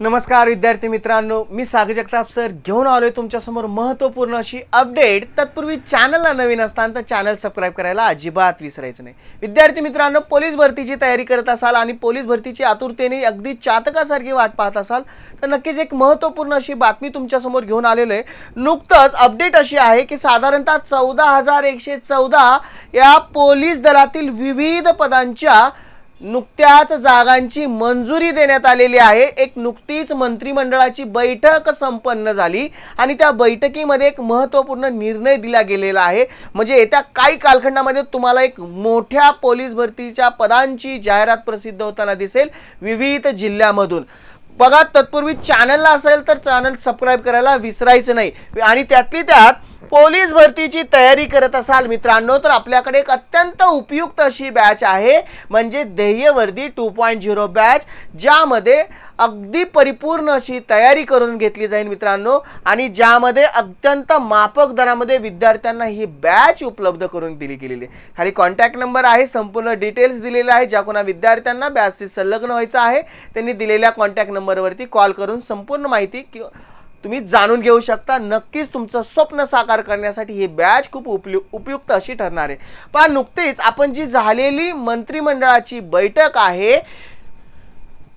नमस्कार विद्यार्थी मित्रांनो. मी सागर जगताप सर. घेऊन आलोय तुमच्यासमोर महत्त्वपूर्ण अशी अपडेट. तत्पूर्वी चॅनलला नवीन असताना तर चॅनल सबस्क्राईब करायला अजिबात विसरायचं नाही. विद्यार्थी मित्रांनो पोलीस भरतीची तयारी करत असाल आणि पोलीस भरतीची आतुरतेने अगदी चातकासारखी वाट पाहत असाल तर नक्कीच एक महत्त्वपूर्ण अशी बातमी तुमच्यासमोर घेऊन आलेलो आहे. नुकतंच अपडेट अशी आहे की साधारणतः चौदा हजार एकशे चौदा या पोलीस दलातील विविध पदांच्या नुकत्याच जागांची मंजुरी देण्यात आलेली आहे. एक नुकतीच मंत्रिमंडळाची बैठक संपन्न झाली आणि त्या बैठकीमध्ये एक महत्त्वपूर्ण निर्णय दिला गेलेला आहे. म्हणजे येत्या काही कालखंडामध्ये तुम्हाला एक मोठ्या पोलीस भरतीच्या पदांची जाहिरात प्रसिद्ध होताना दिसेल विविध जिल्ह्यामधून. बघा तत्पूर्वी चॅनलला असेल तर चॅनल सबस्क्राईब करायला विसरायचं नाही. आणि त्यातली त्यात पोलीस भरतीची तयारी करत असाल मित्रांनो तर आपल्याकडे एक अत्यंत उपयुक्त अशी बॅच आहे. म्हणजे ध्येयवर्दी टू पॉईंट झिरो बॅच ज्यामध्ये अगदी परिपूर्ण अशी तयारी करून घेतली जाईल मित्रांनो. आणि ज्यामध्ये अत्यंत मापक दरामध्ये विद्यार्थ्यांना ही बॅच उपलब्ध करून दिली गेलेली आहे. खाली कॉन्टॅक्ट नंबर आहे संपूर्ण डिटेल्स दिलेले आहे ज्या कोणा विद्यार्थ्यांना बॅचशी संलग्न व्हायचं आहे त्यांनी दिलेल्या कॉन्टॅक्ट नंबरवरती कॉल करून संपूर्ण माहिती किंवा तुम्ही जाणून घेऊ शकता नक्कीच तुमचं स्वप्न साकार करण्यासाठी ही बॅच खूप उपयु उपयुक्त अशी ठरणार आहे. पण नुकतीच आपण जी झालेली मंत्रिमंडळाची बैठक आहे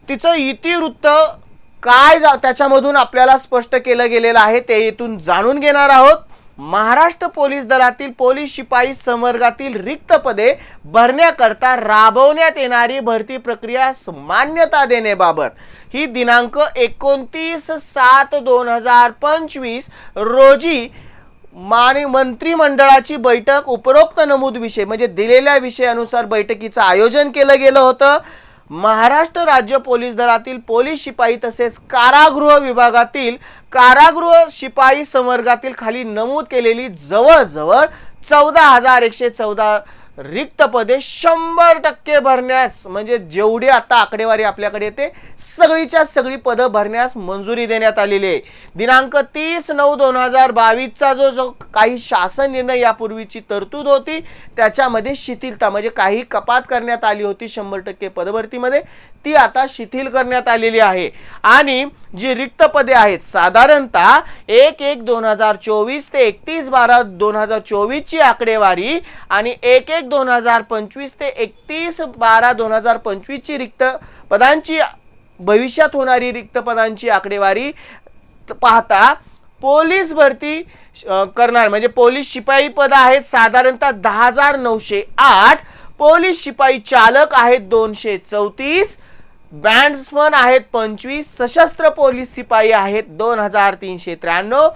तिचं इतिवृत्त काय जा त्याच्यामधून आपल्याला स्पष्ट केलं गेलेलं आहे ते इथून जाणून घेणार आहोत. महाराष्ट्र पोलीस दलातील पोलीस शिपाई संवर्गातील रिक्त पदे भरण्याकरता राबवण्यात येणारी भरती प्रक्रिया मान्यता देण्याबाबत ही दिनांक एकोणतीस सात दोन हजार पंचवीस रोजी माने मंत्रिमंडळाची बैठक उपरोक्त नमूद विषय म्हणजे दिलेल्या विषयानुसार बैठकीचं आयोजन केलं गेलं होतं. महाराष्ट्र राज्य पोलीस दलातील पोलीस शिपाई तसेच कारागृह विभागातील कारागृह शिपाई संवर्गातील खाली नमूद केलेली जवळजवळ चौदा हजार एकशे चौदा रिक्त पदे शंभर टक्के भरण्यास म्हणजे जेवढी आता आकडेवारी आपल्याकडे येते सगळीच्या सगळी पदं भरण्यास मंजुरी देण्यात आलेली आहे. दिनांक तीस नऊ दोन हजार बावीसचा जो जो काही शासन निर्णय यापूर्वीची तरतूद होती त्याच्यामध्ये शिथिलता म्हणजे काही कपात करण्यात आली होती शंभर टक्के पदभरतीमध्ये. ती आता शिथिल करण्यात आलेली आहे. आणि जी रिक्त पदे आहेत साधारणतः एक एक दोन हजार चोवीस ते एकतीस बारा दोन हजार चोवीसची आकडेवारी आणि एक एक दोन हजार पंचवीस ते एकतीस बारा दोन हजार पंचवीसची रिक्त पदांची भविष्यात होणारी रिक्त पदांची आकडेवारी त- पाहता पोलीस भरती करणार. म्हणजे पोलीस शिपाई पद आहेत साधारणतः दहा हजार नऊशे आठ. पोलीस शिपाई चालक आहेत दोनशे चौतीस. बँड्समन आहेत पंचवीस सशस्त्र पोलीस शिपाई आहेत दोन हजार तीनशे त्र्याण्णव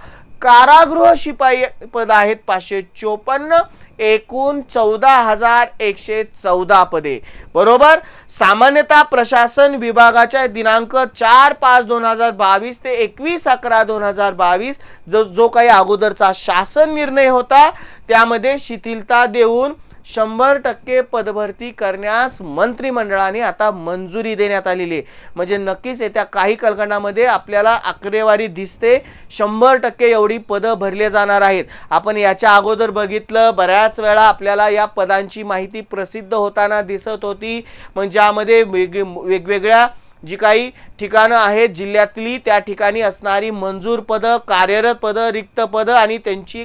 कारागृह शिपाई पद आहेत पाचशे चोपन्न एकूण चौदा हजार एकशे चौदा पदे. बरोबर? सामान्यतः प्रशासन विभागाच्या दिनांक चार पाच दोन हजार बावीस ते एकवीस अकरा दोन हजार बावीस जो जो काही अगोदरचा शासन निर्णय होता त्यामध्ये शिथिलता देऊन शंभर टक्के पदभरती करण्यास मंत्रिमंडळाने आता मंजुरी देण्यात आलेली आहे. म्हणजे नक्कीच येत्या काही कालखंडामध्ये आपल्याला आकडेवारी दिसते. शंभर टक्के एवढी पदं भरले जाणार आहेत. आपण याच्या अगोदर बघितलं बऱ्याच वेळा आपल्याला या पदांची माहिती प्रसिद्ध होताना दिसत होती. म्हणजे ज्यामध्ये वेग वेगवेगळ्या जी काही ठिकाणं आहेत जिल्ह्यातली त्या ठिकाणी असणारी मंजूर पदं कार्यरत पदं रिक्त पदं आणि त्यांची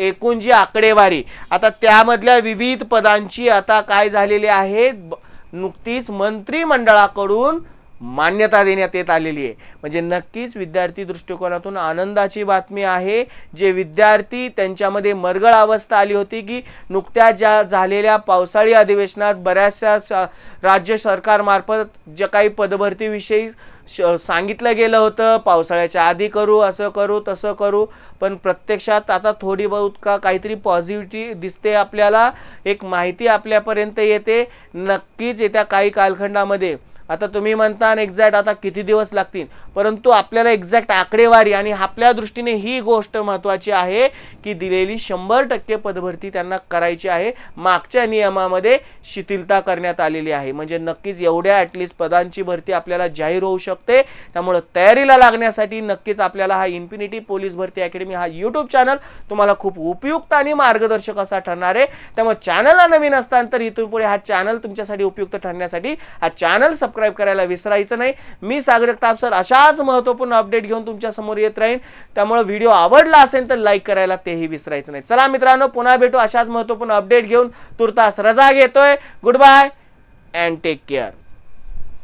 एकूण जी आकडेवारी आता त्यामधल्या विविध पदांची आता काय झालेली आहे? ब- नुकतीच मंत्रिमंडळाकडून मान्यता देण्यात येत आलेली आहे. म्हणजे नक्कीच विद्यार्थी दृष्टिकोनातून आनंदाची बातमी आहे. जे विद्यार्थी त्यांच्यामध्ये मरगळ अवस्था आली होती की नुकत्याच ज्या झालेल्या पावसाळी अधिवेशनात बऱ्याचशा राज्य सरकारमार्फत ज्या काही पदभरतीविषयी श- सांगितलं गेलं होतं पावसाळ्याच्या आधी करू असं करू तसं करू पण प्रत्यक्षात आता थोडी बहुत का काहीतरी पॉझिटिव्हिटी दिसते आपल्याला. एक माहिती आपल्यापर्यंत येते. नक्कीच येत्या काही कालखंडामध्ये आता तुम्ही म्हणता एक्झॅक्ट आता किती दिवस लागतील? परंतु आपल्याला एक्झॅक्ट आकडेवारी आणि आपल्या दृष्टीने ही गोष्ट महत्त्वाची आहे की दिलेली शंभर टक्के पदभरती त्यांना करायची आहे. मागच्या नियमामध्ये शिथिलता करण्यात आलेली आहे. म्हणजे नक्कीच एवढ्या ॲटलिस्ट पदांची भरती आपल्याला जाहीर होऊ शकते. त्यामुळं तयारीला लागण्यासाठी नक्कीच आपल्याला हा इन्फिनिटी पोलीस भरती अकॅडमी हा यूट्यूब चॅनल तुम्हाला खूप उपयुक्त आणि मार्गदर्शक असा ठरणार आहे. त्यामुळे चॅनलला नवीन असताना तर इथून पुढे हा चॅनल तुमच्यासाठी उपयुक्त ठरण्यासाठी हा चॅनल सबस्क्राईब सबस्क्राईब करायला विसरायचं नाही. मी सागर तापसर सर अशाच महत्त्वपूर्ण अपडेट घेऊन तुमच्यासमोर येत राहीन. त्यामुळे व्हिडिओ आवडला असेल तर लाईक करायला तेही विसरायचं नाही. चला मित्रांनो पुन्हा भेटू अशाच महत्त्वपूर्ण अपडेट घेऊन. तुर्तास रजा घेतोय. Good bye and take care